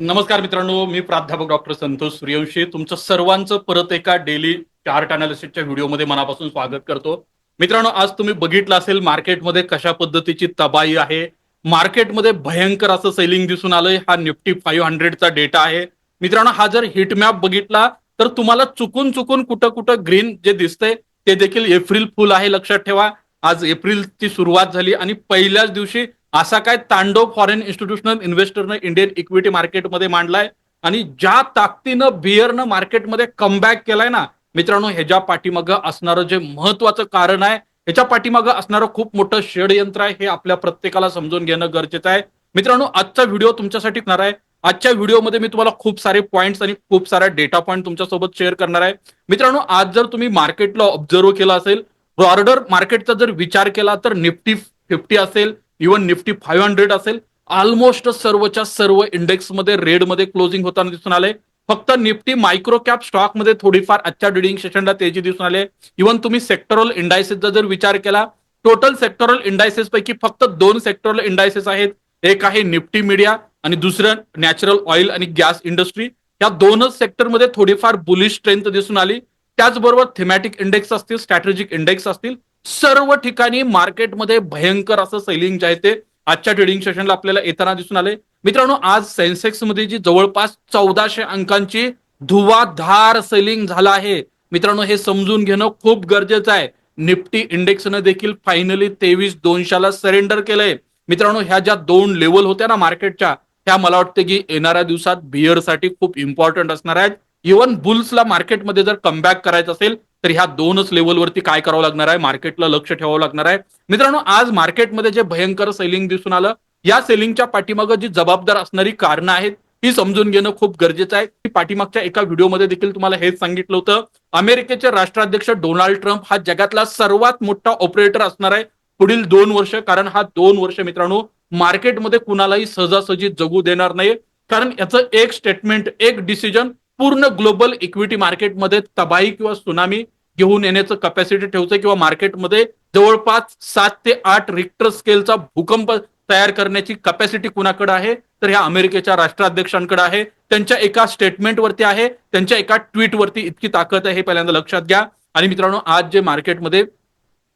नमस्कार मित्रांनो मी प्राध्यापक डॉक्टर संतोष सूर्यवंशी. तुमचं सर्वांचं परत एका डेली चार्ट अनालिसिसच्या व्हिडिओमध्ये मनापासून स्वागत करतो. मित्रांनो आज तुम्ही बघितलं असेल मार्केटमध्ये कशा पद्धतीची तबाही आहे. मार्केटमध्ये भयंकर असं सेलिंग दिसून आलंय. हा निफ्टी फाईव्ह हंड्रेडचा डेटा आहे. मित्रांनो हा जर हिट मॅप बघितला तर तुम्हाला चुकून चुकून कुठं कुठं ग्रीन जे दिसतंय ते देखील एप्रिल फुल आहे लक्षात ठेवा. आज एप्रिलची सुरुवात झाली आणि पहिल्याच दिवशी असा काय तांडव फॉरेन इन्स्टिट्यूशनल इन्व्हेस्टरनं इंडियन इक्विटी मार्केटमध्ये मांडलाय? आणि ज्या ताकदीनं बियरनं मार्केटमध्ये कमबॅक केलाय ना मित्रांनो ह्याच्या पाठीमागं असणारं जे महत्वाचं कारण आहे ह्याच्या पाठीमागं असणारं खूप मोठं षडयंत्र आहे हे आपल्या प्रत्येकाला समजून घेणं गरजेचं आहे. मित्रांनो आजचा व्हिडिओ तुमच्यासाठी होणार आहे. आजच्या व्हिडिओमध्ये मी तुम्हाला खूप सारे पॉईंट्स आणि खूप सारा डेटा पॉईंट तुमच्यासोबत शेअर करणार आहे. मित्रांनो आज जर तुम्ही मार्केटला ऑब्झर्व केलं असेल बॉर्डर मार्केटचा जर विचार केला तर निफ्टी फिफ्टी असेल. इव्हन निफ्टी फाईव्ह हंड्रेड असेल ऑलमोस्ट सर्वच्या सर्व इंडेक्समध्ये रेडमध्ये क्लोजिंग होताना दिसून आले. फक्त निफ्टी मायक्रो कॅप स्टॉकमध्ये थोडीफार आजच्या ट्रेडिंग सेशनला तेजी दिसून आले. इव्हन तुम्ही सेक्टरल इंडायसेसचा जर विचार केला टोटल सेक्टरल इंडायसेस पैकी फक्त दोन सेक्टरल इंडायसेस आहेत. एक आहे निफ्टी मीडिया आणि दुसरं नॅचरल ऑइल आणि गॅस इंडस्ट्री या दोनच सेक्टरमध्ये थोडीफार बुलिश स्ट्रेंथ दिसून आली. त्याचबरोबर थेमॅटिक इंडेक्स असतील स्ट्रॅटेजिक इंडेक्स असतील सर्व ठिकाणी मार्केटमध्ये भयंकर असं सेलिंग जे आहे ते आजच्या ट्रेडिंग सेशनला आपल्याला येताना दिसून आले मित्रांनो आज सेन्सेक्समध्ये जी जवळपास चौदाशे अंकांची धुवाधार सेलिंग झाला आहे. मित्रांनो हे समजून घेणं खूप गरजेचं आहे. निफ्टी इंडेक्सनं देखील फायनली तेवीस दोनशाला सरेंडर केलंय. मित्रांनो ह्या ज्या दोन लेवल होत्या ना मार्केटच्या त्या मला वाटतं की येणाऱ्या दिवसात बिअरसाठी खूप इम्पॉर्टंट असणार आहेत. इव्हन बुल्सला मार्केटमध्ये जर कमबॅक करायचं असेल तर ह्या दोनच लेवलवरती काय करावं लागणार आहे? मार्केटला लक्ष ठेवावं लागणार आहे. मित्रांनो आज मार्केटमध्ये जे भयंकर सेलिंग दिसून आलं या सेलिंगच्या पाठीमागं जी जबाबदार असणारी कारणं आहेत ही समजून घेणं खूप गरजेचं आहे. पाठीमागच्या एका व्हिडिओमध्ये देखील तुम्हाला हेच सांगितलं होतं. अमेरिकेचे राष्ट्राध्यक्ष डोनाल्ड ट्रम्प हा जगातला सर्वात मोठा ऑपरेटर असणार आहे पुढील दोन वर्ष कारण हा दोन वर्ष मित्रांनो मार्केटमध्ये कुणालाही सहजासहजी जगू देणार नाही कारण याचं एक स्टेटमेंट एक डिसिजन पूर्ण ग्लोबल इक्विटी मार्केटमध्ये तबाही किंवा सुनामी घेऊन येण्याचं कपॅसिटी ठेवतं किंवा मार्केटमध्ये जवळपास सात ते आठ रिक्टर स्केलचा भूकंप तयार करण्याची कपॅसिटी कुणाकडे आहे? तर ह्या अमेरिकेच्या राष्ट्राध्यक्षांकडे आहे. त्यांच्या एका स्टेटमेंटवरती आहे. त्यांच्या एका ट्विटवरती इतकी ताकद आहे हे पहिल्यांदा लक्षात घ्या. आणि मित्रांनो आज जे मार्केटमध्ये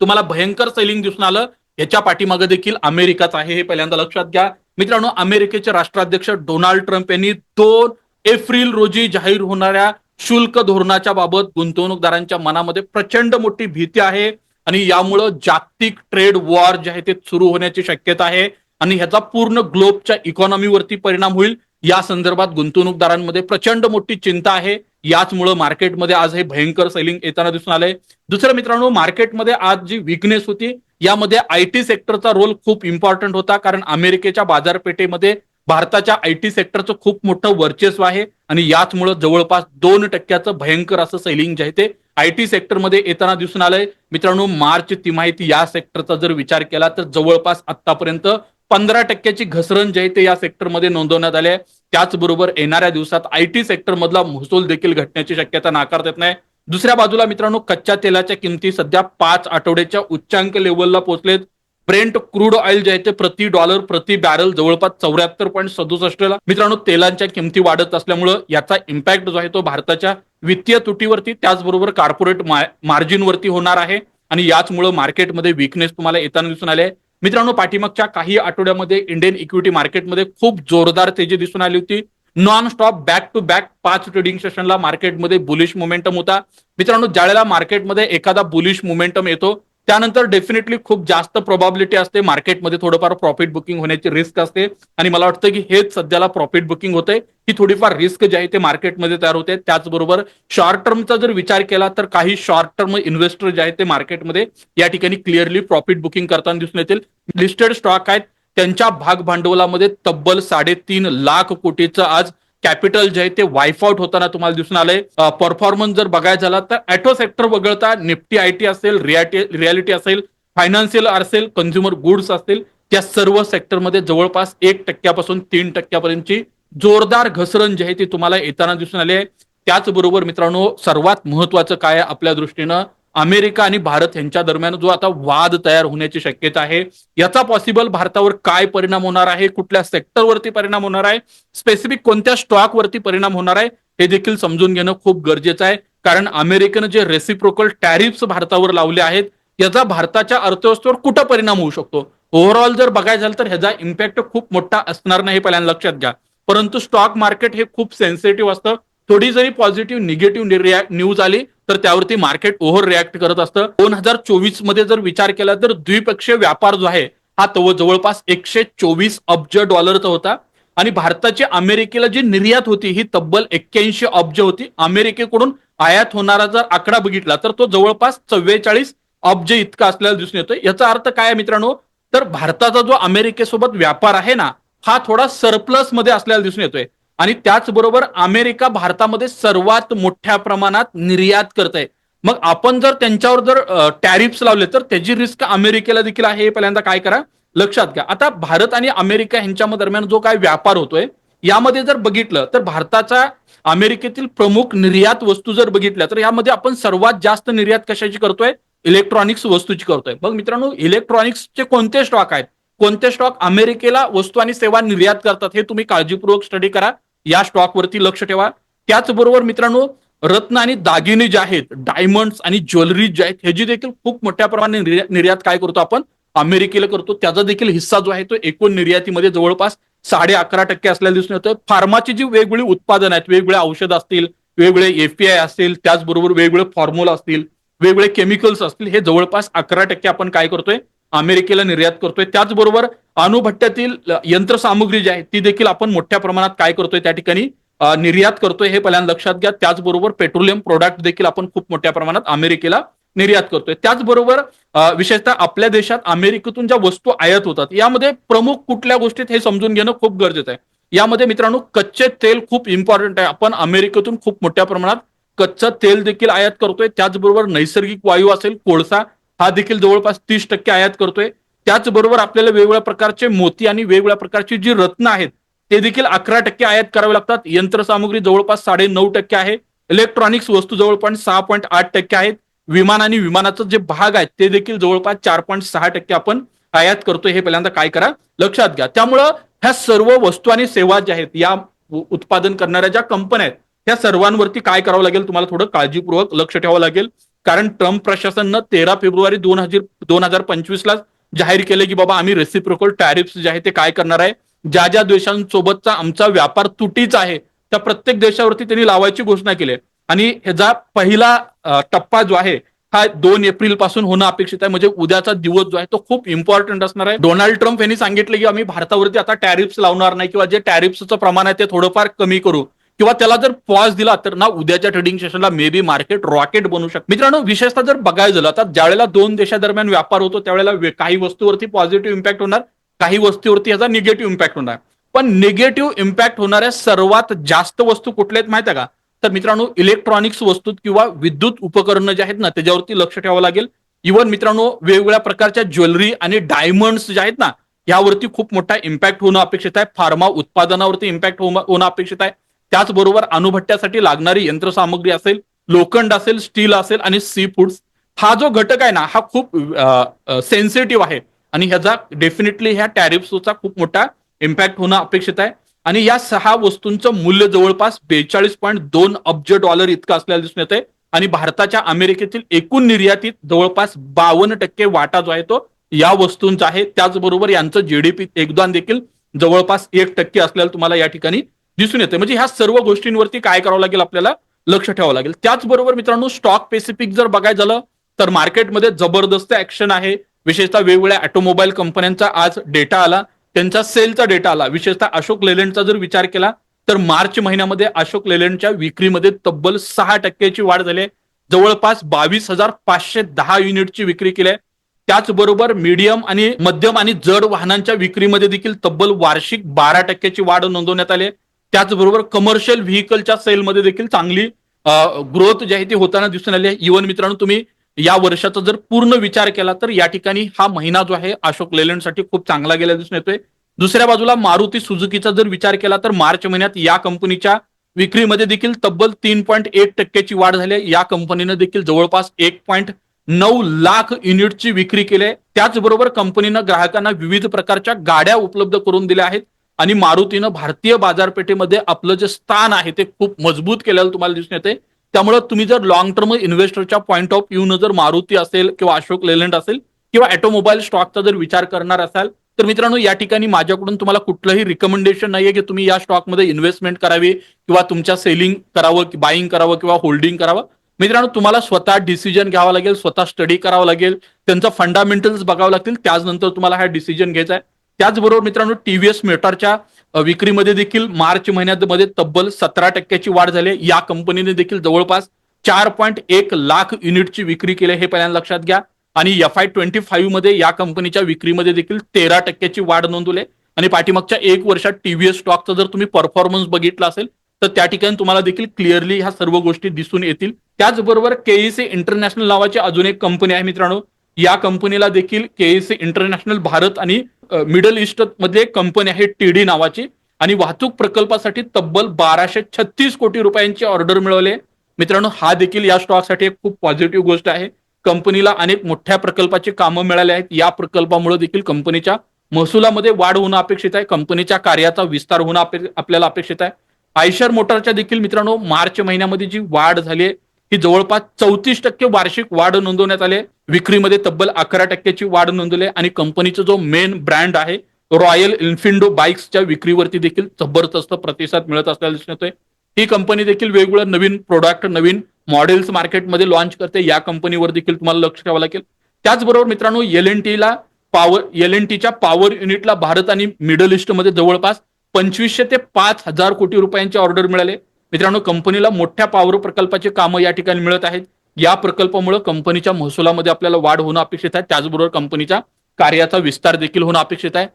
तुम्हाला भयंकर सेलिंग दिसून आलं याच्या पाठीमागे देखील अमेरिकाच आहे हे पहिल्यांदा लक्षात घ्या. मित्रांनो अमेरिकेचे राष्ट्राध्यक्ष डोनाल्ड ट्रम्प यांनी दोन एप्रिल रोजी जाहीर होणाऱ्या शुल्क धोरणाच्या बाबत गुंतवणूकदारांच्या मनामध्ये प्रचंड मोठी भीती आहे आणि यामुळं जागतिक ट्रेड वॉर जे आहे ते सुरू होण्याची शक्यता आहे आणि ह्याचा पूर्ण ग्लोबच्या इकॉनॉमीवरती परिणाम होईल. या संदर्भात गुंतवणूकदारांमध्ये प्रचंड मोठी चिंता आहे. याचमुळं मार्केटमध्ये आज हे भयंकर सेलिंग येताना दिसून आलंय. दुसरं मित्रांनो मार्केटमध्ये आज जी विकनेस होती यामध्ये आय टी सेक्टरचा रोल खूप इम्पॉर्टंट होता कारण अमेरिकेच्या बाजारपेठेमध्ये भारताच्या आय टी सेक्टरचं खूप मोठं वर्चस्व आहे आणि याचमुळं जवळपास दोन टक्क्याचं भयंकर असं सेलिंग जे आहे ते आय टी सेक्टरमध्ये येताना दिसून आलंय. मित्रांनो मार्च तिमाहिती या सेक्टरचा जर विचार केला तर जवळपास आतापर्यंत पंधरा टक्क्याची घसरण जे आहे ते या सेक्टरमध्ये नोंदवण्यात आली आहे. त्याचबरोबर येणाऱ्या दिवसात आय टी सेक्टर मधला महसूल देखील घटण्याची शक्यता नाकारता येत नाही. दुसऱ्या बाजूला मित्रांनो कच्च्या तेलाच्या किमती सध्या पाच आठवड्याच्या उच्चांक लेवलला पोहोचलेत. ब्रेंट क्रूड ऑइल जे आहे ते प्रति डॉलर प्रति बॅरल जवळपास चौऱ्याहत्तर पॉईंट सदुसष्टला. मित्रांनो तेलांच्या किमती वाढत असल्यामुळं याचा इम्पॅक्ट जो आहे तो भारताच्या वित्तीय तुटीवरती त्याचबरोबर कॉर्पोरेट मार्जिनवरती होणार आहे. आणि याचमुळे मार्केटमध्ये विकनेस तुम्हाला येताना दिसून आले मित्रांनो पाठीमागच्या काही आठवड्यामध्ये इंडियन इक्विटी मार्केटमध्ये खूप जोरदार तेजी दिसून आली होती. Non stop back to back पाच ट्रेडिंग सेशनला मार्केटमध्ये बुलिश मोमेंटम होता. मित्रांनो ज्यावेळेला मार्केटमध्ये एखादा बुलिश मोमेंटम येतो त्यानंतर डेफिनेटली खूप जास्त प्रोबॅबिलिटी असते. मार्केटमध्ये थोडंफार प्रॉफिट बुकिंग होण्याची रिस्क असते. आणि मला वाटतं की हेच सध्याला प्रॉफिट बुकिंग होते ही थोडीफार रिस्क जे आहे ते मार्केटमध्ये तयार होते. त्याचबरोबर शॉर्ट टर्मचा जर विचार केला तर काही शॉर्ट टर्म इन्व्हेस्टर जे आहेत ते मार्केटमध्ये या ठिकाणी क्लिअरली प्रॉफिट बुकिंग करताना दिसून येतील. लिस्टेड स्टॉक आहेत. त्यांच्या भाग भांडवलामध्ये तब्बल साडेतीन लाख कोटीचं आज कॅपिटल जे आहे ते वाईफ आउट होताना तुम्हाला दिसून आलंय. परफॉर्मन्स जर बघायला झाला तर ॲटो सेक्टर वगळता निफ्टी आय टी असेल रियाटी रियालिटी असेल फायनान्शियल असेल कन्झ्युमर गुड्स असतील त्या सर्व सेक्टरमध्ये जवळपास एक टक्क्यापासून तीन टक्क्यापर्यंतची जोरदार घसरण जी आहे ती तुम्हाला येताना दिसून आली आहे. त्याचबरोबर मित्रांनो सर्वात महत्वाचं काय आपल्या दृष्टीनं? अमेरिका आणि भारत यांच्या दरम्यान जो आता वाद तयार होण्याची शक्यता आहे याचा पॉसिबल भारतावर काय परिणाम होणार आहे कुठल्या सेक्टरवरती परिणाम होणार आहे स्पेसिफिक कोणत्या स्टॉकवरती परिणाम होणार आहे हे देखील समजून घेणं खूप गरजेचं आहे. कारण अमेरिकेनं जे रेसिप्रोकल टॅरिफ्स भारतावर लावले आहेत याचा भारताच्या अर्थव्यवस्थेवर कुठं परिणाम होऊ शकतो? ओव्हरऑल जर बघायचं झालं तर ह्याचा इम्पॅक्ट खूप मोठा असणार नाही हे पहिल्यांदा लक्षात घ्या. परंतु स्टॉक मार्केट हे खूप सेन्सिटिव्ह असतं. थोडी जरी पॉझिटिव्ह निगेटिव्ह न्यूज आली तर त्यावरती मार्केट ओव्हर रिॲक्ट करत असतं. दोन हजार चोवीसमध्ये जर विचार केला तर द्विपक्षीय व्यापार जो आहे हा तो जवळपास एकशे चोवीस अब्ज डॉलरचा होता. आणि भारताची अमेरिकेला जी निर्यात होती ही तब्बल एक्क्याऐंशी अब्ज होती. अमेरिकेकडून आयात होणारा जर आकडा बघितला तर तो जवळपास चव्वेचाळीस अब्ज इतका असलेला दिसून येतोय. याचा अर्थ काय मित्रांनो? तर भारताचा जो अमेरिकेसोबत व्यापार आहे ना हा थोडा सरप्लसमध्ये असलेला दिसून येतोय. आणि त्याचबरोबर अमेरिका भारतामध्ये सर्वात मोठ्या प्रमाणात निर्यात करत आहे मग आपण जर त्यांच्यावर जर टॅरिफ्स लावले तर त्याची रिस्क अमेरिकेला देखील आहे. हे पहिल्यांदा काय करा? लक्षात घ्या. आता भारत आणि अमेरिका यांच्या दरम्यान जो काय व्यापार होतोय यामध्ये जर बघितलं तर भारताचा अमेरिकेतील प्रमुख निर्यात वस्तू जर बघितल्या तर यामध्ये आपण सर्वात जास्त निर्यात कशाची करतोय? इलेक्ट्रॉनिक्स वस्तूची करतोय. मग मित्रांनो इलेक्ट्रॉनिक्सचे कोणते स्टॉक आहेत? कोणते स्टॉक अमेरिकेला वस्तू आणि सेवा निर्यात करतात हे तुम्ही काळजीपूर्वक स्टडी करा. या स्टॉकवरती लक्ष ठेवा. त्याचबरोबर मित्रांनो रत्न आणि दागिने जे आहेत डायमंड्स आणि ज्वेलरी जे आहेत ह्याची देखील खूप मोठ्या प्रमाणे निर्यात काय करतो आपण? अमेरिकेला करतो. त्याचा देखील हिस्सा जो आहे तो एकूण निर्यातीमध्ये जवळपास साडे अकरा टक्के असल्याला दिसून येतोय. फार्माची जी वेगवेगळी उत्पादन आहेत वेगवेगळे औषध असतील वेगवेगळे एफपीआय असतील त्याचबरोबर वेगवेगळे फॉर्म्युला असतील वेगवेगळे केमिकल्स असतील हे जवळपास अकरा टक्के आपण काय करतोय? अमेरिकेला निर्यात करतोय. त्याचबरोबर अणुभट्ट्यातील यंत्रसामुग्री जी आहे ती देखील आपण मोठ्या प्रमाणात काय करतोय त्या ठिकाणी निर्यात करतोय हे पहिल्यांदा लक्षात घ्या. त्याचबरोबर पेट्रोलियम प्रोडक्ट देखील आपण खूप मोठ्या प्रमाणात अमेरिकेला निर्यात करतोय. त्याचबरोबर विशेषतः आपल्या देशात अमेरिकेतून ज्या वस्तू आयात होतात यामध्ये प्रमुख कुठल्या गोष्टीत हे समजून घेणं खूप गरजेचं आहे. यामध्ये मित्रांनो कच्चे तेल खूप इम्पॉर्टंट आहे. आपण अमेरिकेतून खूप मोठ्या प्रमाणात कच्चं तेल देखील आयात करतोय. त्याचबरोबर नैसर्गिक वायू असेल कोळसा हा देखील जवळपास तीस टक्के आयात करतोय. त्याचबरोबर आपल्याला वेगवेगळ्या प्रकारचे मोती आणि वेगवेगळ्या प्रकारची जी रत्न आहेत ते देखील अकरा टक्के आयात करावे लागतात. यंत्रसामुग्री जवळपास साडे नऊ टक्के आहे. इलेक्ट्रॉनिक्स वस्तू जवळपास सहा पॉईंट आठ टक्के आहेत. विमान आणि विमानाचं जे भाग आहेत ते देखील जवळपास चार पॉईंट सहा टक्के आपण आयात करतोय. हे पहिल्यांदा काय करा? लक्षात घ्या. त्यामुळं ह्या सर्व वस्तू आणि सेवा ज्या आहेत या उत्पादन करणाऱ्या ज्या कंपन्या आहेत त्या सर्वांवरती काय करावं लागेल? तुम्हाला थोडं काळजीपूर्वक लक्ष ठेवावं लागेल. कारण ट्रम्प प्रशासनानं तेरा फेब्रुवारी दोन हजार दोन हजार पंचवीसला जाहीर केले की बाबा आम्ही रेसिप्रोकल टॅरिफ्स जे आहे ते काय करणार आहे? ज्या ज्या देशांसोबतचा आमचा व्यापार तुटीचा आहे त्या प्रत्येक देशावरती त्यांनी लावायची घोषणा केली आणि ह्याचा पहिला टप्पा जो आहे हा दोन एप्रिलपासून होणं अपेक्षित आहे. म्हणजे उद्याचा दिवस जो आहे तो खूप इम्पॉर्टंट असणार आहे. डोनाल्ड ट्रम्प यांनी सांगितलं की आम्ही भारतावरती आता टॅरिफ्स लावणार नाही किंवा जे टॅरिफ्सचं प्रमाण आहे ते थोडंफार कमी करू. किंवा त्याला जर पॉज दिला तर ना उद्याच्या ट्रेडिंग सेशनला मे बी मार्केट रॉकेट बनू शकते. मित्रांनो विशेषतः जर बघायला झालं तर ज्यावेळेला दोन देशादरम्यान व्यापार होतो त्यावेळेला काही वस्तूवरती पॉझिटिव्ह इम्पॅक्ट होणार काही वस्तूवरती याचा निगेटिव्ह इम्पॅक्ट होणार. पण निगेटिव्ह इम्पॅक्ट होणाऱ्या सर्वात जास्त वस्तू कुठल्या आहेत माहिती आहे का? तर मित्रांनो इलेक्ट्रॉनिक्स वस्तू किंवा विद्युत उपकरणं जे आहेत ना त्याच्यावरती लक्ष ठेवावं लागेल. इव्हन मित्रांनो वेगवेगळ्या प्रकारच्या ज्वेलरी आणि डायमंड्स जे आहेत ना यावरती खूप मोठा इम्पॅक्ट होणं अपेक्षित आहे. फार्मा उत्पादनावरती इम्पॅक्ट होणं अपेक्षित आहे. त्याचबरोबर अणुभट्ट्यासाठी लागणारी यंत्रसामग्री असेल लोखंड असेल स्टील असेल आणि सी फूड्स हा जो घटक आहे ना हा खूप सेन्सिटिव्ह आहे. आणि ह्याचा डेफिनेटली ह्या टॅरिफ्सचा खूप मोठा इम्पॅक्ट होणं अपेक्षित आहे. आणि या सहा वस्तूंचं मूल्य जवळपास बेचाळीस पॉईंट दोन अब्ज डॉलर इतकं असल्याला दिसून येते आणि भारताच्या अमेरिकेतील एकूण निर्यातीत जवळपास बावन्न टक्के वाटा जो आहे तो या वस्तूंचा आहे. त्याचबरोबर यांचं जीडीपी योगदान देखील जवळपास एक टक्के असल्याला तुम्हाला या ठिकाणी दिसून येते म्हणजे ह्या सर्व गोष्टींवरती काय करावं लागेल आपल्याला लक्ष ठेवावं लागेल. त्याचबरोबर मित्रांनो स्टॉक स्पेसिफिक जर बघायचं झालं तर मार्केटमध्ये जबरदस्त ऍक्शन आहे. विशेषतः वेगवेगळ्या ऑटोमोबाईल कंपन्यांचा आज डेटा आला. त्यांचा सेलचा डेटा आला. विशेषतः अशोक लेलंडचा जर विचार केला तर मार्च महिन्यामध्ये अशोक लेलंडच्या विक्रीमध्ये तब्बल सहा टक्क्याची वाढ झाली आहे. जवळपास बावीस हजार पाचशे दहा युनिटची विक्री केली आहे. त्याचबरोबर मीडियम आणि मध्यम आणि जड वाहनांच्या विक्रीमध्ये देखील तब्बल वार्षिक बारा टक्क्याची वाढ नोंदवण्यात आली त्याचबरोबर कमर्शियल व्हेकलच्या सेलमध्ये देखील चांगली ग्रोथ जी आहे ती होताना दिसून आली आहे. इव्हन मित्रांनो तुम्ही या वर्षाचा जर पूर्ण विचार केला तर या ठिकाणी हा महिना जो आहे अशोक लेलंडसाठी खूप चांगला गेला दिसून येतोय. दुसऱ्या बाजूला मारुती सुझुकीचा जर विचार केला तर मार्च महिन्यात या कंपनीच्या विक्रीमध्ये देखील तब्बल तीन पॉईंट एक टक्क्याची वाढ झाली या कंपनीनं देखील जवळपास एक पॉईंट नऊ लाख युनिटची विक्री केली आहे. त्याचबरोबर कंपनीनं ग्राहकांना विविध प्रकारच्या गाड्या उपलब्ध करून दिल्या आहेत. आणि मारुतीनं भारतीय बाजारपेठेमध्ये आपलं जे स्थान आहे ते खूप मजबूत केलेलं तुम्हाला दिसून येते त्यामुळे तुम्ही जर लॉंग टर्म इन्व्हेस्टरच्या पॉईंट ऑफ व्ह्यू जर मारुती असेल किंवा अशोक लेलंड असेल किंवा ऑटोमोबाईल स्टॉकचा जर विचार करणार असाल तर मित्रांनो या ठिकाणी माझ्याकडून तुम्हाला कुठलंही रिकमेंडेशन नाहीये की तुम्ही या स्टॉकमध्ये इन्व्हेस्टमेंट करावी किंवा तुमच्या सेलिंग करावं बाईंग करावं किंवा होल्डिंग करावं. मित्रांनो तुम्हाला स्वतः डिसिजन घ्यावा लागेल स्वतः स्टडी करावं लागेल. त्यांचं फंडामेंटल्स बघावं लागतील. त्याचनंतर तुम्हाला हा डिसिजन घ्यायचा आहे. त्याचबरोबर मित्रांनो टीव्हीएस मोटरच्या विक्रीमध्ये देखील मार्च महिन्यामध्ये तब्बल सतरा टक्क्याची वाढ झाली या कंपनीने देखील जवळपास चार पॉईंट एक लाख युनिटची विक्री केली हे पहिल्यांदा लक्षात घ्या. आणि एफ आय ट्वेंटी फाईव्हमध्ये या कंपनीच्या विक्रीमध्ये देखील तेरा टक्क्याची वाढ नोंदवली आणि पाठीमागच्या एक वर्षात टीव्हीएस स्टॉकचा जर तुम्ही परफॉर्मन्स बघितला असेल तर त्या ठिकाणी तुम्हाला देखील क्लिअरली ह्या सर्व गोष्टी दिसून येतील. त्याचबरोबर केईसी इंटरनॅशनल नावाची अजून एक कंपनी आहे मित्रांनो. या कंपनीला देखील केईसी इंटरनॅशनल भारत आणि मिडल ईस्टमध्ये कंपनी आहे टीडी नावाची. आणि वाहतूक प्रकल्पासाठी तब्बल बाराशे छत्तीस कोटी रुपयांची ऑर्डर मिळवले मित्रांनो हा देखील या स्टॉकसाठी एक खूप पॉझिटिव्ह गोष्ट आहे. कंपनीला अनेक मोठ्या प्रकल्पाची कामं मिळाली आहेत. या प्रकल्पामुळे देखील कंपनीच्या महसुलामध्ये वाढ होणं अपेक्षित आहे. कंपनीच्या कार्याचा विस्तार होणं आपल्याला अपेक्षित आहे. आयशर मोटरच्या देखील मित्रांनो मार्च महिन्यामध्ये जी वाढ झाली आहे ही जवळपास चौतीस टक्के वार्षिक वाढ नोंदवण्यात आली विक्रीमध्ये तब्बल अकरा टक्क्याची वाढ नोंदवली आणि कंपनीचा जो मेन ब्रँड आहे रॉयल इन्फिंडो बाईक्सच्या विक्रीवरती देखील जबरदस्त प्रतिसाद मिळत असल्याला दिसून येतोय. ही कंपनी देखील वेगवेगळ्या नवीन प्रोडक्ट नवीन मॉडेल्स मार्केटमध्ये लॉन्च करते. या कंपनीवर देखील तुम्हाला लक्ष ठेवावं लागेल. त्याचबरोबर मित्रांनो एल एन टीला पॉवर एल एन टीच्या पॉवर युनिटला भारत आणि मिडल ईस्टमध्ये जवळपास पंचवीसशे ते पाच हजार कोटी रुपयांचे ऑर्डर मिळाले. मित्रांनो कंपनीला मोठ्या पावर प्रकल्पाचे कामं या ठिकाणी मिळत आहेत. या प्रकल्पामुळे कंपनीच्या महसुलामध्ये आपल्याला वाढ होणं अपेक्षित आहे. त्याचबरोबर कंपनीच्या कार्याचा विस्तार देखील होणं अपेक्षित आहे.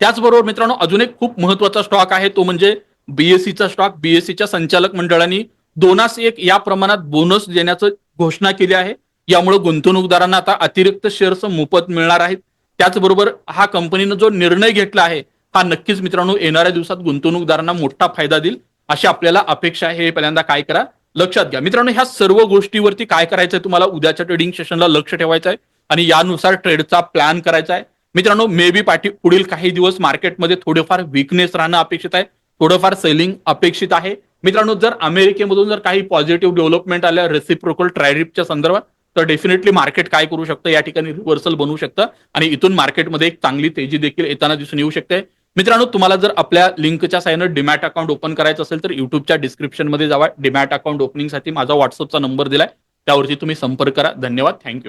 त्याचबरोबर मित्रांनो अजून एक खूप महत्त्वाचा स्टॉक आहे. तो म्हणजे बीएससीचा स्टॉक बीएससीच्या संचालक मंडळाने दोनास एक या प्रमाणात बोनस देण्याचं घोषणा केली आहे. यामुळे गुंतवणूकदारांना आता अतिरिक्त शेअर्स मोफत मिळणार आहेत. त्याचबरोबर हा कंपनीनं जो निर्णय घेतला आहे हा नक्कीच मित्रांनो येणाऱ्या दिवसात गुंतवणूकदारांना मोठा फायदा देईल. अशी आपल्याला अपेक्षा आहे. हे पहिल्यांदा काय करा? लक्षात घ्या. मित्रांनो ह्या सर्व गोष्टीवरती काय करायचंय तुम्हाला? उद्याच्या ट्रेडिंग सेशनला लक्ष ठेवायचं आहे. आणि यानुसार ट्रेडचा प्लॅन करायचा आहे. मित्रांनो मे बी पाठी पुढील काही दिवस मार्केटमध्ये थोडेफार विकनेस राहणं अपेक्षित आहे. थोडंफार सेलिंग अपेक्षित आहे. मित्रांनो जर अमेरिकेमधून जर काही पॉझिटिव्ह डेव्हलपमेंट आल्या रेसिप्रोकल ट्रायरिपच्या संदर्भात तर डेफिनेटली मार्केट काय करू शकतं? या ठिकाणी रिव्हर्सल बनवू शकतं. आणि इथून मार्केटमध्ये एक चांगली तेजी देखील येताना दिसून येऊ शकते. मित्रांनो तुम्हाला जर आपल्या लिंकच्या साह्यानं डिमॅट अकाउंट ओपन करायचं असेल तर युट्यूबच्या डिस्क्रिप्शनमध्ये जावा. डिमॅट अकाउंट ओपनिंगसाठी माझा व्हॉट्सअपचा नंबर दिलाय. त्यावरती तुम्ही संपर्क करा. धन्यवाद. थँक्यू.